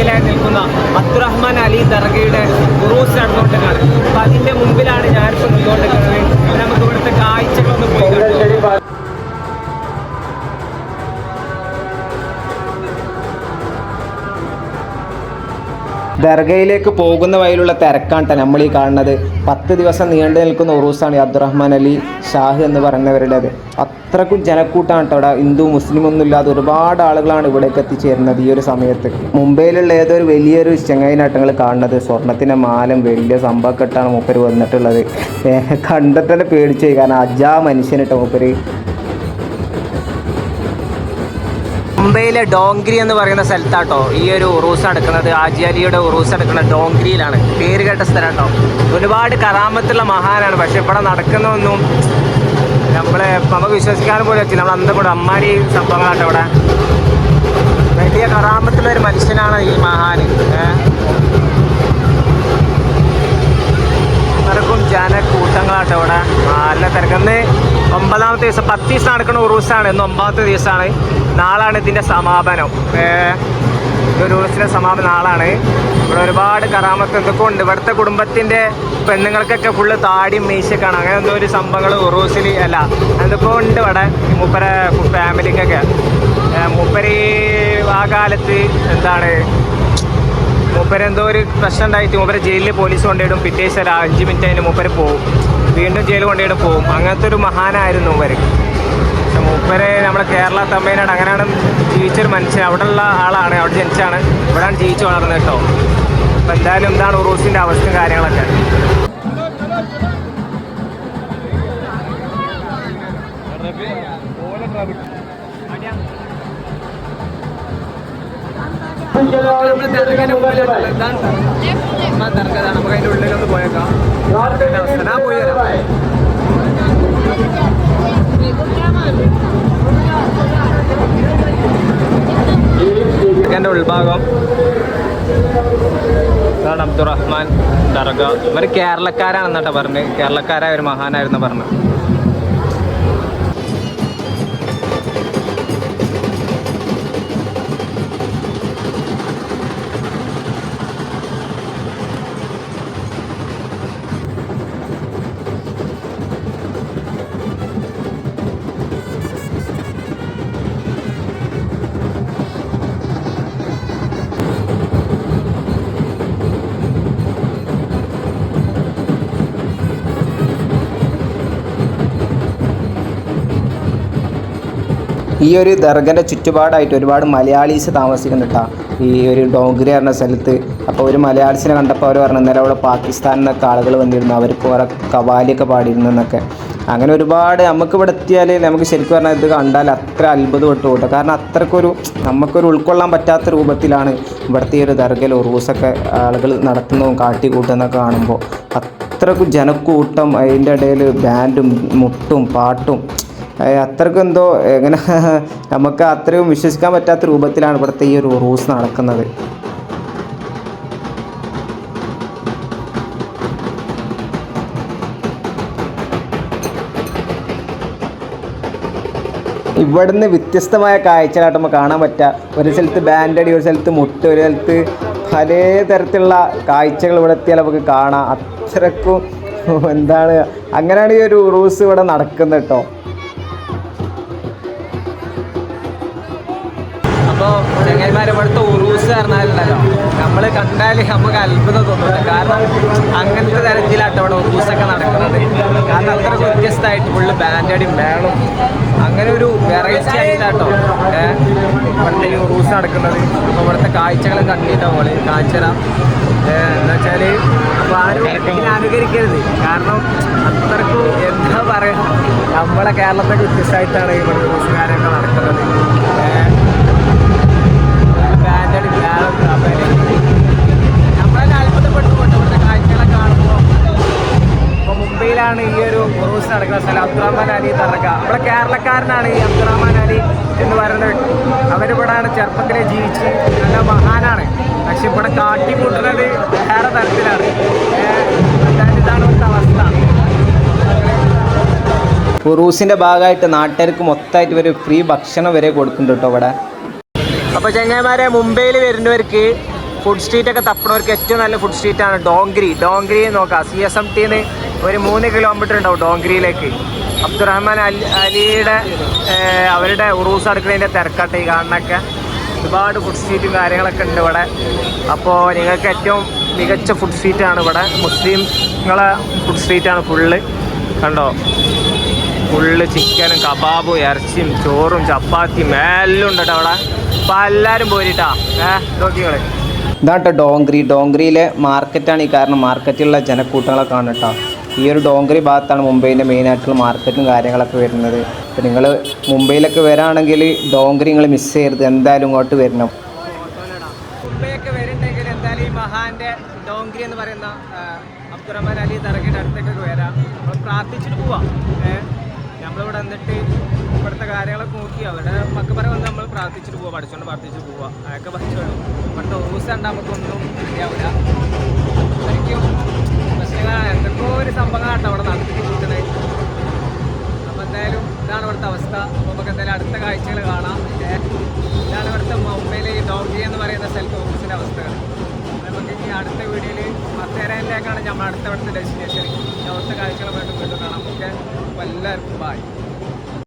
Kilometre നിൽക്കുന്ന അബ്ദുറഹ്മാൻ അലി ദർഗയുടെ ഉറൂസ് നടന്നുകൊണ്ടിരിക്കുകയാണ് അപ്പം അതിന്റെ മുമ്പിലാണ് ഞാനിപ്പോൾ നിന്നുകൊണ്ടിരിക്കുന്നത് ദർഗയിലേക്ക് പോകുന്ന വഴിയിലുള്ള തിരക്കാണ് നമ്മൾ ഈ കാണുന്നത്. പത്ത് ദിവസം നീണ്ടു നിൽക്കുന്ന ഉറൂസാണ് ഈ അബ്ദുറഹ്മാൻ അലി ഷാഹ് എന്ന് പറയുന്നവരുടേത് അത്രക്കും ജനക്കൂട്ടാണ് കേട്ടോ അവിടെ ഹിന്ദു മുസ്ലിം ഒന്നും ഇല്ലാതെ ഒരുപാട് ആളുകളാണ് ഇവിടേക്ക് എത്തിച്ചേരുന്നത് ഈ ഒരു സമയത്ത്. മുംബൈയിലുള്ള ഏതൊരു വലിയൊരു ചെങ്ങൈനാട്ടങ്ങൾ കാണുന്നത്. സ്വർണത്തിന്റെ മാലം വലിയ സംഭവക്കെട്ടാണ് മൂപ്പര് വന്നിട്ടുള്ളത്. കണ്ടെത്തന്നെ പേടിച്ചു കാരണം അജാ മനുഷ്യനിട്ട് മൂപ്പര്. മുംബൈയിലെ ഡോങ്ക്രി എന്ന് പറയുന്ന സ്ഥലത്താട്ടോ ഈ ഒരു ഉറൂസ് നടക്കുന്നത്. ആജിയാലിയുടെ ഉറൂസ് നടക്കുന്നത് ഡോങ്ക്രിയിലാണ് പേര് കേട്ട സ്ഥലം കേട്ടോ ഒരുപാട് കറാമത്തുള്ള മഹാനാണ്. പക്ഷെ ഇവിടെ നടക്കുന്നതൊന്നും നമ്മളെ നമുക്ക് വിശ്വസിക്കാൻ പോലും വെച്ചു നമ്മൾ അന്ന് കൂടെ അമ്മാരി സംഭവങ്ങളാട്ടോ ഇവിടെ. വലിയ കറാമത്തുള്ള ഒരു മനുഷ്യനാണ് ഈ മഹാൻ ജനക്കൂട്ടങ്ങളാട്ടോ ഇവിടെ. നല്ല തിരക്കന്ന് ഒമ്പതാമത്തെ ദിവസം പത്ത് ദിവസം നടക്കുന്ന ഉറൂസാണ്. ഇന്ന് ഒമ്പതാമത്തെ ദിവസമാണ്. നാളാണ് ഇതിന്റെ സമാപനം. ഉറൂസിന്റെ സമാപനം നാളാണ്. ഇവിടെ ഒരുപാട് കറാമത്ത് എന്തൊക്കെ ഉണ്ട്. ഇവിടുത്തെ കുടുംബത്തിന്റെ പെണ്ണുങ്ങൾക്കൊക്കെ ഫുള്ള് താടിയും മീശക്കാണ് അങ്ങനെ എന്തോ ഒരു സംഭവങ്ങൾ ഉറൂസിൽ അല്ല എന്തൊക്കെ ഉണ്ട് ഇവിടെ മൂപ്പര ഫാമിലിക്കൊക്കെ മൂപ്പര് ആ കാലത്ത് എന്താണ് മൂപ്പര് എന്തോ ഒരു പ്രശ്നം ഉണ്ടായിട്ട് മൂപ്പര് ജയിലിൽ പോലീസ് കൊണ്ടിടും പിറ്റേ ഒരു അഞ്ച് മിനിറ്റ് അതിന് മൂപ്പര് പോവും. വീണ്ടും ജയിൽ കൊണ്ടിടും പോവും. അങ്ങനത്തെ ഒരു മഹാനായിരുന്നു മൂപ്പര്. പക്ഷെ മൂപ്പര് നമ്മുടെ കേരള തമ്പേനാട് അങ്ങനെയാണ് ജീവിച്ചൊരു മനുഷ്യൻ. അവിടെ ഉള്ള ആളാണ്. അവിടെ ജനിച്ചാണ്. ഇവിടെയാണ് ജീവിച്ചു വളർന്നത് കേട്ടോ. അപ്പോൾ എന്തായാലും എന്താണ് ഉറൂസിന്റെ അവസ്ഥയും കാര്യങ്ങളൊക്കെ. നമുക്ക് അതിന്റെ ഉള്ളിലൊന്ന് പോയേക്കാം ഞാൻ ഉൾഭാഗം അബ്ദുറഹ്മാൻ ദർഗ. ഇവർ കേരളക്കാരാണെന്നാട്ടോ പറഞ്ഞ്. കേരളക്കാരായ ഒരു മഹാനായിരുന്നു പറഞ്ഞത് ഈ ഒരു ദർഗന്റെ ചുറ്റുപാടായിട്ട് ഒരുപാട് മലയാളീസ് താമസിക്കുന്നുണ്ട്. ഈ ഒരു ഡോങ്കരി പറഞ്ഞ സ്ഥലത്ത്. അപ്പോൾ ഒരു മലയാളീസിനെ കണ്ടപ്പോൾ അവർ പറഞ്ഞു ഇന്നലെ അവിടെ പാകിസ്ഥാനിൽ ആളുകൾ വന്നിരുന്നു. അവർക്ക് കുറെ കവാലിയൊക്കെ പാടിയിരുന്നു എന്നൊക്കെ. അങ്ങനെ ഒരുപാട് നമുക്ക് ഇവിടെ എത്തിയാൽ നമുക്ക് ശരിക്കും പറഞ്ഞാൽ ഇത് കണ്ടാൽ അത്ര അത്ഭുതപ്പെട്ടു കൂട്ടോ കാരണം അത്രക്കൊരു നമുക്കൊരു ഉൾക്കൊള്ളാൻ പറ്റാത്ത രൂപത്തിലാണ് ഇവിടുത്തെ ഈ ഒരു ദർഗയിൽ ഉറൂസൊക്കെ ആളുകൾ നടത്തുന്നതും കാട്ടിക്കൂട്ടുന്നതൊക്കെ കാണുമ്പോൾ. അത്രക്കും ജനക്കൂട്ടം അതിന്റെ ഇടയിൽ ബാൻഡും മുട്ടും പാട്ടും ഏഹ് അത്രക്കും എന്തോ എങ്ങനെ നമുക്ക് അത്രയും വിശ്വസിക്കാൻ പറ്റാത്ത രൂപത്തിലാണ് ഇവിടുത്തെ ഈ ഒരു റൂസ് നടക്കുന്നത്. ഇവിടുന്ന് വ്യത്യസ്തമായ കാഴ്ചകളായിട്ട് നമുക്ക് കാണാൻ പറ്റുക. ഒരു സ്ഥലത്ത് ബാൻഡടി ഒരു സ്ഥലത്ത് മുട്ട് ഒരു സ്ഥലത്ത് പല തരത്തിലുള്ള കാഴ്ചകൾ ഇവിടെ എത്തിയാൽ നമുക്ക് കാണാം. അത്രക്കും എന്താണ് അങ്ങനെയാണ് ഈ ഒരു റൂസ് ഇവിടെ നടക്കുന്നത് കേട്ടോ. അപ്പോൾ ചങ്ങന്മാർ ഇവിടുത്തെ ഉറൂസ് പറഞ്ഞാലുണ്ടല്ലോ. നമ്മൾ കണ്ടാൽ നമുക്ക് അത്ഭുതം തോന്നുന്നുണ്ട്. കാരണം അങ്ങനത്തെ തരത്തിലാട്ടോ അവിടെ ഉറൂസൊക്കെ നടക്കുന്നത്. കാരണം അത്ര വ്യത്യസ്തമായിട്ട് ഫുള്ള് ബാൻഡടിയും വേണം അങ്ങനെ ഒരു വെറൈറ്റി ആയിട്ടാട്ടോ ഇവിടുത്തെ ഈ ഉറൂസ് നടക്കുന്നത്. അപ്പോൾ ഇവിടുത്തെ കാഴ്ചകളും കണ്ടിട്ടാണ് പോലെ കാഴ്ച എന്താ വെച്ചാൽ അപ്പോൾ ആരും അനുകരിക്കരുത്. കാരണം അത്രക്കും എന്താ പറയുക നമ്മളെ കേരളത്തെ വ്യത്യസ്തമായിട്ടാണ് ഇവിടെ ഉറൂസുകാരൊക്കെ നടക്കുന്നത്. അവരിവിടെയാണ് ചെറുപ്പത്തിലെ ജീവിച്ച് നല്ല മഹാനാണ്. പക്ഷെ ഇവിടെ കാട്ടിക്കൂട്ടുന്നത് വേറെ തരത്തിലാണ്. ഇതാണ് ഇവിടുത്തെ അവസ്ഥ. ഉറൂസിന്റെ ഭാഗമായിട്ട് നാട്ടുകാർക്ക് മൊത്തമായിട്ട് ഒരു ഫ്രീ ഭക്ഷണം വരെ കൊടുക്കുന്നുണ്ട് കേട്ടോ ഇവിടെ. അപ്പോൾ ചങ്ങായിമാരെ മുംബൈയിൽ വരുന്നവർക്ക് ഫുഡ് സ്ട്രീറ്റ് ഒക്കെ തപ്പണവർക്ക് ഏറ്റവും നല്ല ഫുഡ് സ്ട്രീറ്റ് ആണ് ഡോങ്ക്രി ഡോങ്ക്രി നോക്കാം. സി എസ് എം ടിന്ന് ഒരു മൂന്ന് കിലോമീറ്റർ ഉണ്ടാവും ഡോങ്ക്രിയിലേക്ക് അബ്ദുറഹ്മാൻ അലി അലിയുടെ അവരുടെ ഉറൂസ് അടുക്കളേന്റെ തിരക്കട്ടെ ഈ കാണുന്നൊക്കെ ഒരുപാട് ഫുഡ് സ്ട്രീറ്റും കാര്യങ്ങളൊക്കെ ഉണ്ട് ഇവിടെ. അപ്പോൾ നിങ്ങൾക്ക് ഏറ്റവും മികച്ച ഫുഡ് സ്ട്രീറ്റാണ് ഇവിടെ. മുസ്ലിംങ്ങളെ ഫുഡ് സ്ട്രീറ്റാണ് ഫുള്ള് കണ്ടോ? ഫുള്ള് ചിക്കനും കബാബും ഇറച്ചിയും ചോറും ചപ്പാത്തിയും എല്ലാം ഉണ്ട് അവിടെ അപ്പം എല്ലാവരും പോരിട്ടാ. ഏ നോക്കിങ്ങൾ ഇതാട്ടോ ഡോങ്ക്രി. ഡോങ്ക്രിയിലെ മാർക്കറ്റാണ് ഈ കാരണം. മാർക്കറ്റിലുള്ള ജനക്കൂട്ടങ്ങളൊക്കെ ആണ് കേട്ടോ. ഈ ഒരു ഡോങ്കറി ഭാഗത്താണ് മെയിൻ മെയിനായിട്ടുള്ള മാർക്കറ്റും കാര്യങ്ങളൊക്കെ വരുന്നത്. അപ്പോൾ നിങ്ങൾ മുംബൈയിലൊക്കെ വരാണെങ്കിൽ ഡോങ്കറി നിങ്ങൾ മിസ് ചെയ്യരുത്. എന്തായാലും ഇങ്ങോട്ട് വരണം. മുംബൈയൊക്കെ വരുന്നുണ്ടെങ്കിൽ എന്തായാലും ഈ മഹാന്റെ ഡോങ്ക്രി എന്ന് പറയുന്ന അബ്ദുറഹ്മാൻ അലി തറക്കിന്റെ അടുത്തേക്കൊക്കെ വരാം. നമ്മൾ പ്രാർത്ഥിച്ചിട്ട് പോവാം. നമ്മളിവിടെ വന്നിട്ട് ഇവിടുത്തെ കാര്യങ്ങളൊക്കെ നോക്കി അവിടെ മക്കപ്പറ വന്ന് നമ്മൾ പ്രാർത്ഥിച്ചിട്ട് പോവാം. പഠിച്ചുകൊണ്ട് പ്രാർത്ഥിച്ചിട്ട് പോവാം. അതൊക്കെ പഠിച്ചോളൂ. ഇവിടുത്തെ ഉറൂസ് കണ്ടാൽ നമുക്കൊന്നും ശരിയാവില്ല ശരിക്കും പ്രശ്നങ്ങളാണ് എന്തൊക്കെയോ ഒരു സംഭവങ്ങളാട്ടോ അവിടെ നടത്തിക്കൊണ്ടിരിക്കുന്നത് അപ്പോൾ എന്തായാലും ഇതാണ് ഇവിടുത്തെ അവസ്ഥ. അപ്പോൾ നമുക്ക് എന്തായാലും അടുത്ത കാഴ്ചകൾ കാണാം. ഇതാണ് ഇവിടുത്തെ മുംബൈയിലെ ഈ എന്ന് പറയുന്ന സെൽഫ് ഓഫീസിന്റെ അവസ്ഥകൾ നമുക്ക് ഈ അടുത്ത വീഡിയോയിൽ പത്തേരയിലേക്കാണ് നമ്മൾ അടുത്ത ഇവിടുത്തെ ഡെസ്റ്റിനേഷൻ അവിടുത്തെ കാഴ്ചകൾ വീണ്ടും വീണ്ടും കാണാം. ഓക്കെ? അപ്പോൾ എല്ലാവർക്കും ബായ്